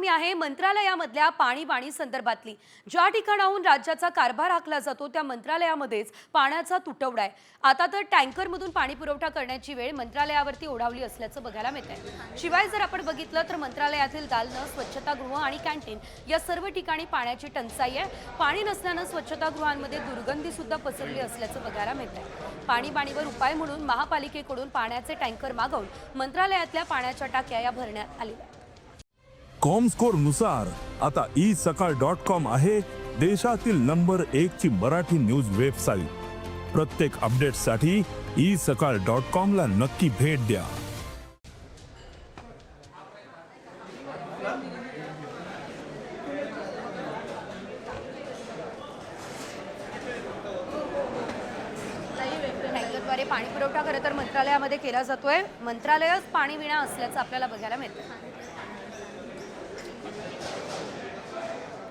बातमी आहे मंत्रालयामधल्या पाणी पाणी संदर्भातली. ज्या ठिकाणाहून राज्याचा कारभार हाकला जातो त्या मंत्रालयामध्येच पाण्याचा तुटवडा आहे. आता तर टँकरमधून पाणी पुरवठा करण्याची वेळ मंत्रालयावरती ओढावली असल्याचं बघायला मिळत आहे शिवाय जर आपण बघितलं तर मंत्रालयातील दालनं स्वच्छतागृह आणि कॅन्टीन या सर्व ठिकाणी पाण्याची टंचाई आहे. पाणी नसल्यानं स्वच्छतागृहांमध्ये दुर्गंधी सुद्धा पसरली असल्याचं बघायला मिळत आहे पाणी पाणीवर उपाय म्हणून महापालिकेकडून पाण्याचे टँकर मागवून मंत्रालयातल्या पाण्याच्या टाक्या या भरण्यात आलेल्या आहेत. कॉमस्कोरनुसार आता ई सकाळ डॉट कॉम आहे देशातील नंबर एक ची मराठी न्यूज वेबसाईट प्रत्येक अपडेटसाठी ई सकाळ डॉट कॉम ला नक्की भेट द्या. पाणी पुरवठा खरं तर मंत्रालयामध्ये केला जातोय. मंत्रालयच पाणी विणा असल्याचं आपल्याला बघायला मिळतं